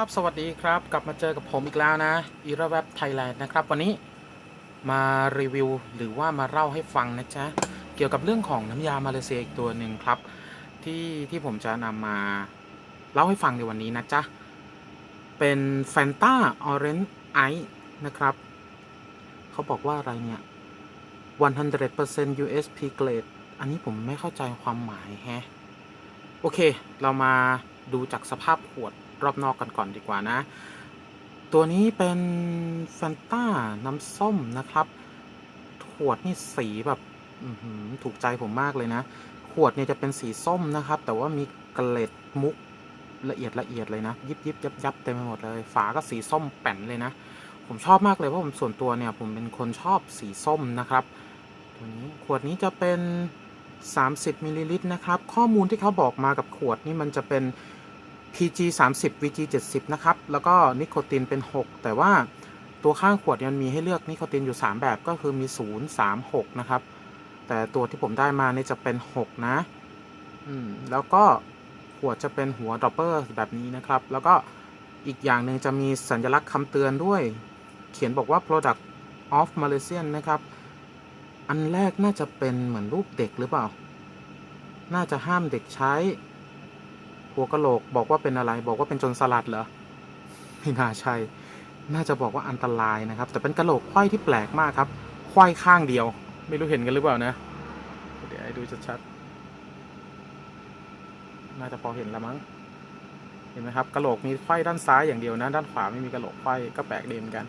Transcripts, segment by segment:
ครับสวัสดีครับกลับมาเจอกับผมอีกแล้วนะอีระแวบไทยแลนด์นะครับ วันนี้มารีวิวหรือว่ามาเล่าให้ฟังนะจ๊ะ เกี่ยวกับเรื่องของน้ำยามาเลเซียอีกตัวหนึ่งครับ ที่ที่ผมจะนำมาเล่าให้ฟังในวันนี้นะจ๊ะ เป็น Fanta Orange Ice นะครับ เขาบอกว่าอะไรเนี่ย 100% USP grade อันนี้ผมไม่เข้าใจความหมายแฮะ โอเค เรามาดูจากสภาพขวด รอบนอกกันก่อนดีกว่านะ ตัวนี้เป็นแฟนต้าน้ำส้มนะครับขวดนี่สีแบบถูกใจผมมากเลยนะ ขวดเนี่ยจะเป็นสีส้มนะครับ แต่ว่ามีเกล็ดมุกละเอียดละเอียดเลยนะ ยิบยิบยับยับเต็มไปหมดเลย ฝาก็สีส้มแป่นเลยนะ ผมชอบมากเลยเพราะผมส่วนตัวเนี่ย ผมเป็นคนชอบสีส้มนะครับ ตัวนี้ขวดนี้จะเป็น 30มิลลิลิตรนะครับ ข้อมูลที่เขาบอกมากับขวดนี่มันจะเป็น PG 30 VG 70นะครับ แล้วก็นิโคตินเป็น 6 แต่ว่าตัวข้างขวดยมันมีให้เลือกนิโคตินอยู่ 3 แบบก็คือมี 0 3 6 นะครับ แต่ตัวที่ผมได้มานี่จะเป็น 6 นะ อืม แล้วก็ขวดจะเป็นหัวดรอปเปอร์แบบนี้นะครับ แล้วก็อีกอย่างหนึ่งจะมีสัญลักษณ์คำเตือนด้วย เขียนบอกว่า product of Malaysian นะครับ อันแรกน่าจะเป็นเหมือนรูปเด็กหรือเปล่า น่าจะห้ามเด็กใช้ หัวกะโหลกบอกว่าเป็นอะไร บอกว่าเป็นจนสลัดเหรอไม่น่าใช่น่าจะบอกว่าอันตรายนะครับ แต่เป็นกะโหลกไขว้ที่แปลกมากครับไขว้ข้างเดียว ไม่รู้เห็นกันหรือเปล่านะ เดี๋ยวให้ดูชัดๆน่าจะพอเห็นล้วมั้งเห็นไหมครับกะโหลกมีไขว้ด้านซ้ายอย่างเดียวนะ ด้านขวาไม่มีกะโหลกไขว้ก็แปลกดีเหมือนกัน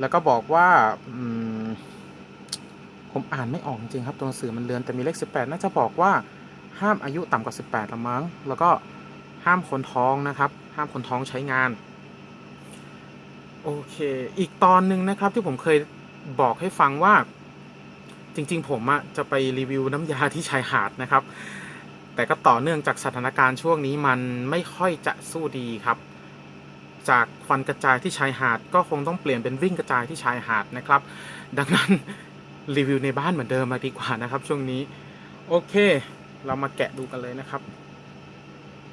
แล้วก็บอกว่าอืมผมอ่านไม่ออกจริงครับตัวหนังสือมันเลือนแต่มีเลข 18 น่าจะบอกว่าห้ามอายุต่ำกว่า 18ละมั้ง แล้วก็ ห้ามคนท้องนะครับ ห้ามคนท้องใช้งาน โอเค อีกตอนหนึ่งนะครับที่ผมเคยบอกให้ฟังว่า จริง ๆ ผมอะจะไปรีวิวน้ำยาที่ชายหาดนะครับ แต่ก็ต่อเนื่องจากสถานการณ์ช่วงนี้มันไม่ค่อยจะสู้ดีครับ จากควันกระจายที่ชายหาด ก็คงต้องเปลี่ยนเป็นวิ่งกระจายที่ชายหาดนะครับ ดังนั้นรีวิวในบ้านเหมือนเดิมมาดีกว่านะครับ ช่วงนี้ โอเค เรามาแกะดูกันเลยนะครับ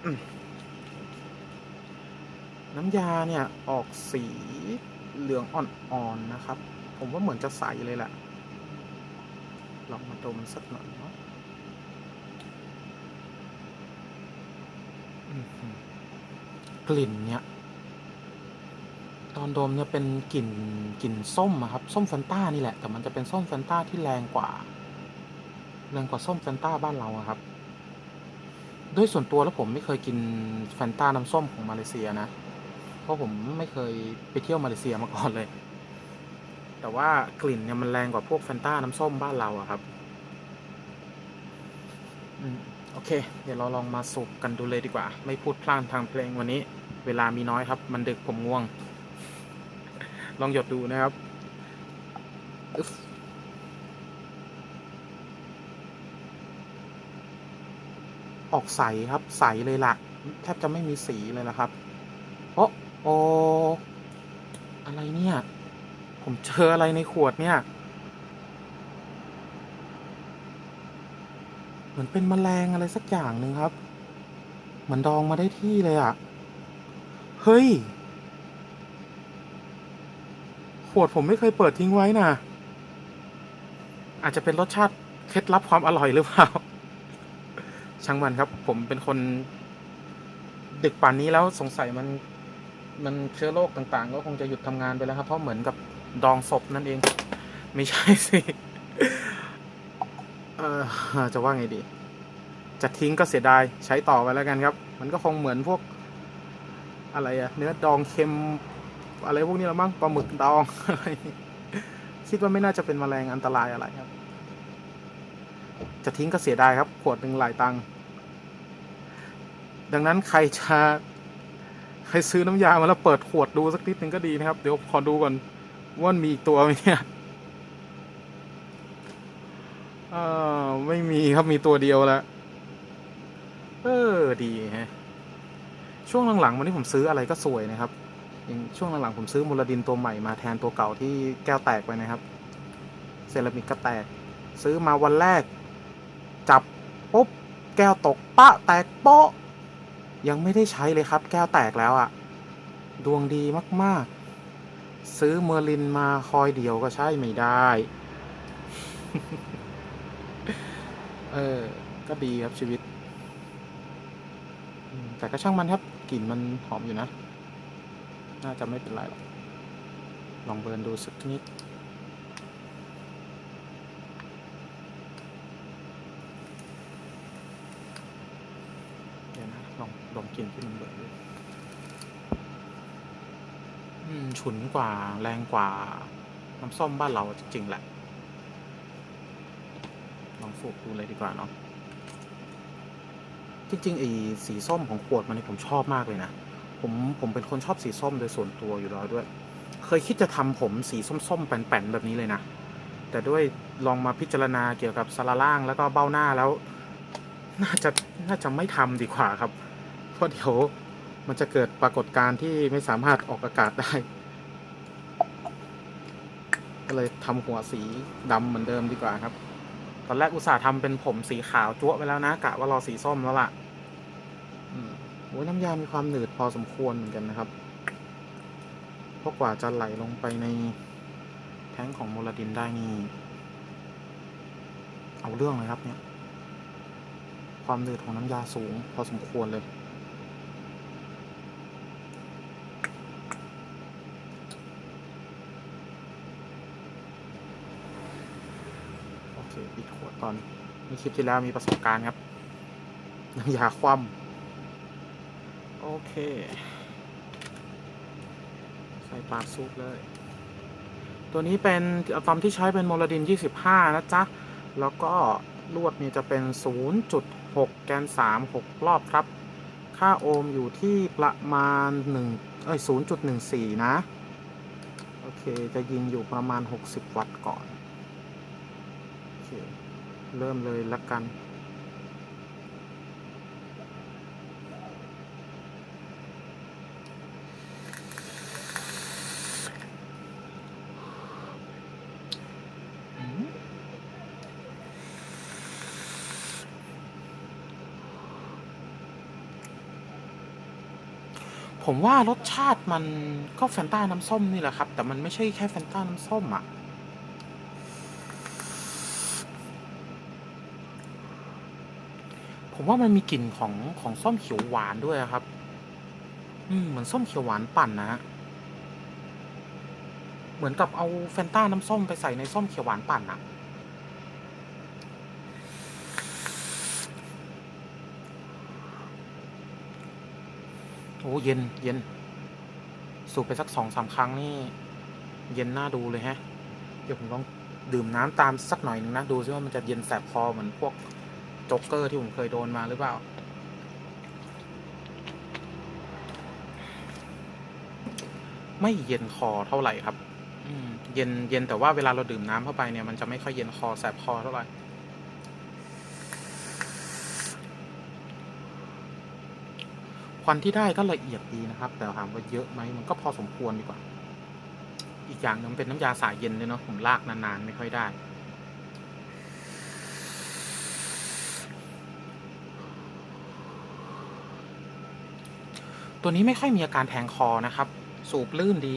อืม น้ำยาเนี่ยออกสีเหลืองอ่อนๆนะครับ ผมว่าเหมือนจะใสเลยแหละ ลองมาดมสักหน่อยเนาะกลิ่นเนี่ย ตอนดมเนี่ยเป็นกลิ่นกลิ่นส้มครับ ส้มแฟนต้านี่แหละ แต่มันจะเป็นส้มแฟนต้าที่แรงกว่า แรงกว่าส้มแฟนต้าบ้านเราครับ ด้วยส่วนตัวแล้วผมไม่เคยกินแฟนต้าน้ำส้มของมาเลเซียนะ เพราะผมไม่เคยไปเที่ยวมาเลเซียมาก่อนเลย แต่ว่ากลิ่นเนี่ยมันแรงกว่าพวกแฟนต้าน้ำส้มบ้านเราอะครับอโอเค เดี๋ยวเราลองมาสูบกันดูเลยดีกว่า ไม่พูดพล่านทางเพลงวันนี้ เวลามีน้อยครับ มันดึกผมง่วง ลองหยดดูนะครับอึ๊บออกใสครับใสเลยล่ะ แทบจะไม่มีสีเลยละครับ โอ้อะไรเนี่ย ผมเจออะไรในขวดเนี่ย เหมือนเป็นแมลงอะไรสักอย่างหนึ่งครับ เหมือนดองมาได้ที่เลยอะ่ะ เฮ้ย ขวดผมไม่เคยเปิดทิ้งไว้น่ะ อาจจะเป็นรสชาติเคล็ดลับความอร่อยหรือเปล่า ช่างมันครับ ผมเป็นคน ดึกป่านนี้แล้วสงสัยมัน มันเชื้อโรคต่างๆ ก็คงจะหยุดทำงานไปแล้วครับ เพราะเหมือนกับดองศพนั่นเอง ไม่ใช่สิเออจะว่าไงดี จะทิ้งก็เสียดายใช้ต่อไปแล้วกันครับ มันก็คงเหมือนพวก อะไรอะเนื้อดองเค็ม อะไรพวกนี้ละมั้งปลาหมึกดองอะไรคิดว่าไม่น่าจะเป็นแมลงอันตรายอะไรครับ จะทิ้งก็เสียดายครับ ขวดหนึ่งหลายตังค์ดังนั้นใครจะ ใครซื้อน้ำยามาแล้วเปิดขวดดูสักนิดนึงก็ดีนะครับ เดี๋ยวขอดูก่อนว่ามีอีกตัวไหมเนี่ยเออไม่มีครับมีตัวเดียวล้วเออดีฮะช่วงหลังๆวันนี้ผมซื้ออะไรก็สวยนะครับอย่างช่วงหลังๆผมซื้อมูลดินตัวใหม่มาแทนตัวเก่าที่แก้วแตกไปนะครับ เซรามิกก็แตก ซื้อมาวันแรก จับปุ๊บแก้วตกปะแตกโป๊ะ ยังไม่ได้ใช้เลยครับ แก้วแตกแล้วอะ่ะ ดวงดีมากๆ ซื้อเมอร์ลินมาคอยเดียวก็ใช่ไม่ได้ เออ ก็ดีครับชีวิต แต่ก็ช่างมันครับ กลิ่นมันหอมอยู่นะ น่าจะไม่เป็นไรหรอก ลองเบิร์นดูสักนิด เดี๋ยวนะ ลองลองกินที่มันเบิร์นดูอืมฉุนกว่าแรงกว่า น้ำส้มบ้านเราจริง ๆ แหละ ลองสูบดูเลยดีกว่าเนาะจริงๆไอ้สีส้มของขวดมันนี่ผมชอบมากเลยนะ ผมผมเป็นคนชอบสีส้มโดยส่วนตัวอยู่แล้วด้วย เคยคิดจะทำผมสีส้มๆแป่นๆแบบนี้เลยนะ แต่ด้วยลองมาพิจารณาเกี่ยวกับสาราล่างแล้วก็เบ้าหน้าแล้ว น่าจะน่าจะไม่ทำดีกว่าครับ ราะเดี๋ยวมันจะเกิดปรากฏการณ์ที่ไม่สามารถออกอากาศได้ ก็เลยทำหัวสีดำเหมือนเดิมดีกว่าครับ ตอนแรกอุตส่าห์ทำเป็นผมสีขาวจั๊วไปแล้วนะกะว่ารอสีส้มแล้วล่ะโอ้ยน้ำยามีความหนืดพอสมควรเหมือนกันนะครับเพราะกว่าจะไหลลงไปในแท้งของโมลาดินได้นี่ เอาเรื่องเลยครับเนี่ย ความหนืดของน้ำยาสูง พอสมควรเลย เคปิดขวดก่อนในคลิปที่แล้วมีประสบการณ์ครับน้ำยาคว่ำโอเค ใส่ปากซุปเลย ตัวนี้เป็นอะตอมที่ใช้เป็นโมลดิน 25 นะจ๊ะ แล้วก็ลวดเนี่ยจะเป็น 0.6 แกน 3 6 รอบครับ ค่าโอห์มอยู่ที่ประมาณ1เอ้ย0.14 นะ โอเค จะยิงอยู่ประมาณ 60 วัตต์ก่อน เริ่มเลยละกัน ผมว่ารสชาติมันก็แฟนต้าน้ำส้มนี่แหละครับ แต่มันไม่ใช่แค่แฟนต้าน้ำส้มอะ ผมว่ามันมีกลิ่นของของส้มเขียวหวานด้วยครับ อืมเหมือนส้มเขียวหวานปั่นนะฮะ เหมือนกับเอาแฟนต้าน้ำส้มไปใส่ในส้มเขียวหวานปั่นอะโอ้เย็นเย็น สูบไปสักสองสามครั้งนี่ เย็นน่าดูเลยฮะ เดี๋ยวผมลองดื่มน้ำตามสักหน่อยหนึงนะ ดูซิว่ามันจะเย็นแสบคอเหมือนพวก โจ๊กเกอร์ที่ผมเคยโดนมาหรือเปล่า ไม่เย็นคอเท่าไหร่ครับอืมเย็นเย็นแต่ว่าเวลาเราดื่มน้ำเข้าไปเนี่ยมันจะไม่ค่อยเย็นคอแสบคอเท่าไหร่ควันที่ได้ก็ละเอียดดีนะครับ แต่ถามว่าเยอะไหมมันก็พอสมควรดีกว่า อีกอย่างหนึงมันเป็นน้ำยาสายเย็นด้วยเนาะผมลากนานๆไม่ค่อยได้ ตัวนี้ไม่ค่อยมีอาการแทงคอนะครับ สูบลื่นดี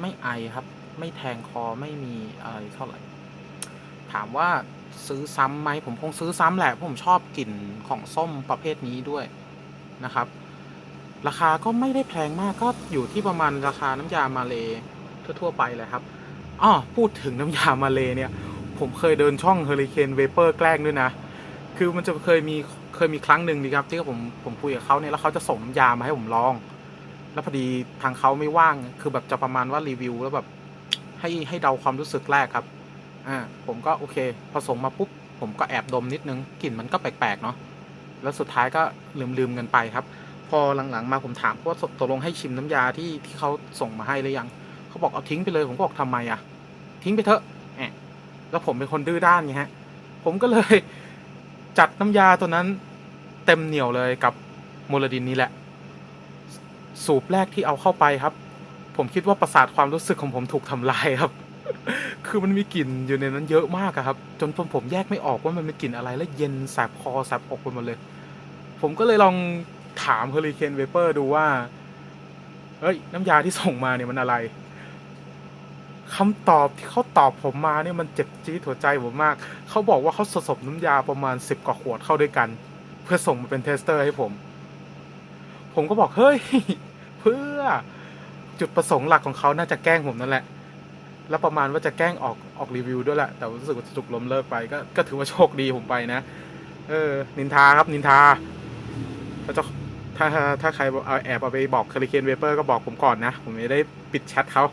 ไม่ไอครับ ไม่แทงคอไม่มีอะไรเท่าไหร่ ถามว่าซื้อซ้ำไหมผมคงซื้อซ้ำแหละผมชอบกลิ่นของส้มประเภทนี้ด้วยนะครับ ราคาก็ไม่ได้แพงมากก็อยู่ที่ประมาณราคาน้ำยามาเลทั่วๆไปเลยครับอ้อพูดถึงน้ำยามาเลเนี่ย ผมเคยเดินช่องเฮอริเคนเวเปอร์แกล้งด้วยนะ คือมันจะเคยมี เคยมีครั้งหนึ่งดีครับที่ผมผมคุยกับเขาเนี่ยแล้วเขาจะส่งน้ำยามาให้ผมลอง แล้วพอดีทางเขาไม่ว่างคือแบบจะประมาณว่ารีวิว แล้วแบบให้ให้เดาความรู้สึกแรกครับอ่าผมก็โอเคพอส่งมาปุ๊บผมก็แอบดมนิดนึงกลิ่นมันก็แปลกๆเนาะแล้วสุดท้ายก็ลืมๆกันไปครับ พอหลังๆมาผมถามว่าตกลงให้ชิมน้ำยาที่ที่เขาส่งมาให้หรือยังเขาบอกเอาทิ้งไปเลยผมก็บอกทำไมอะทิ้งไปเถอะแอะแล้วผมเป็นคนดื้อด้านไงฮะ ผมก็เลย จัดน้ำยาตัวนั้นเต็มเหนียวเลยกับโมลดินนี้แหละ สูบแรกที่เอาเข้าไปครับ ผมคิดว่าประสาทความรู้สึกของผมถูกทำลายครับ คือมันมีกลิ่นอยู่ในนั้นเยอะมากครับ จนผมผมแยกไม่ออกว่ามันเป็นกลิ่นอะไรและเย็นแสบคอแสบอกไปหมดเลย ผมก็เลยลองถามเฮอริเคนเวเปอร์ดูว่าเฮ้ยน้ำยาที่ส่งมาเนี่ยมันอะไร คำตอบที่เขาตอบผมมาเนี่ยมันเจ็บจี๊ดหัวใจผมมาก เขาบอกว่าเขาผสมน้ำยาประมาณสิบกว่าขวดเข้าด้วยกัน เพื่อส่งมาเป็นเทสเตอร์ให้ผม ผมก็บอกเฮ้ย เพื่อจุดประสงค์หลักของเขาน่าจะแกล้งผมนั่นแหละ แล้วประมาณว่าจะแกล้งออกออกรีวิวด้วยแหละ แต่รู้สึกว่าจะถูกล้มเลิกไปก็ก็ถือว่าโชคดีผมไปนะ เออ นินทาครับ นินทาถ้าจะถ้าถ้าถ้าใครเอาแอบเอาไปบอกคาริเคนเวเปอร์ก็บอกผมก่อนนะ ผมไม่ได้ปิดแชทเขา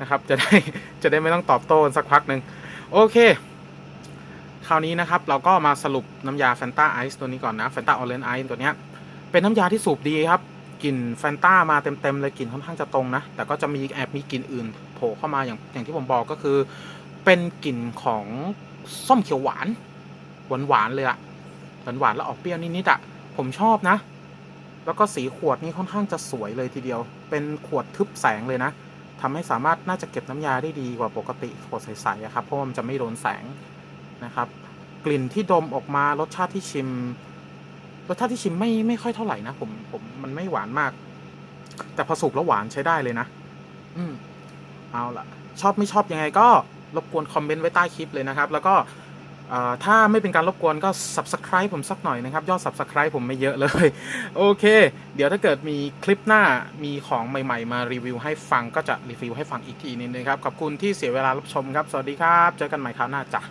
นะครับจะได้จะได้ไม่ต้องตอบโต้สักพักหนึ่งโอเค คราวนี้นะครับเราก็มาสรุปน้ำยาแฟนตาไอซ์ตัวนี้ก่อนนะแฟนตาออเรนไอซ์ตัวเนี้ยเป็นน้ำยาที่สูบดีครับกลิ่นแฟนตามาเต็มๆเลยกลิ่นค่อนข้างจะตรงนะ แต่ก็จะมีแอบมีกลิ่นอื่นโผล่เข้ามาอย่างอย่างที่ผมบอกก็คือ เป็นกลิ่นของส้มเขียวหวาน หวานหวานๆเลยอะหวานหวานๆแล้วออกเปรี้ยวนิดๆอะผมชอบนะ แล้วก็สีขวดนี่ค่อนข้างจะสวยเลยทีเดียว เป็นขวดทึบแสงเลยนะ ทำให้สามารถน่าจะเก็บน้ำยาได้ดีกว่าปกติขวดใสๆอะครับเพราะมันจะไม่โดนแสงนะครับ กลิ่นที่ดมออกมารสชาติที่ชิมรสชาติที่ชิมไม่ไม่ค่อยเท่าไหร่นะผมผมมันไม่หวานมาก แต่พอสุกแล้วหวานใช้ได้เลยนะ อืมเอาล่ะ ชอบไม่ชอบยังไงก็รบกวนคอมเมนต์ไว้ใต้คลิปเลยนะครับ แล้วก็ ถ้าไม่เป็นการรบกวนก็ subscribe ผมสักหน่อยนะครับ ยอด subscribe ผมไม่เยอะเลย โอเค เดี๋ยวถ้าเกิดมีคลิปหน้ามีของใหม่ๆ มารีวิวให้ฟังก็จะรีวิวให้ฟังอีกทีนึงนะครับ ขอบคุณที่เสียเวลารับชมครับ สวัสดีครับ เจอกันใหม่คราวหน้าจ้ะ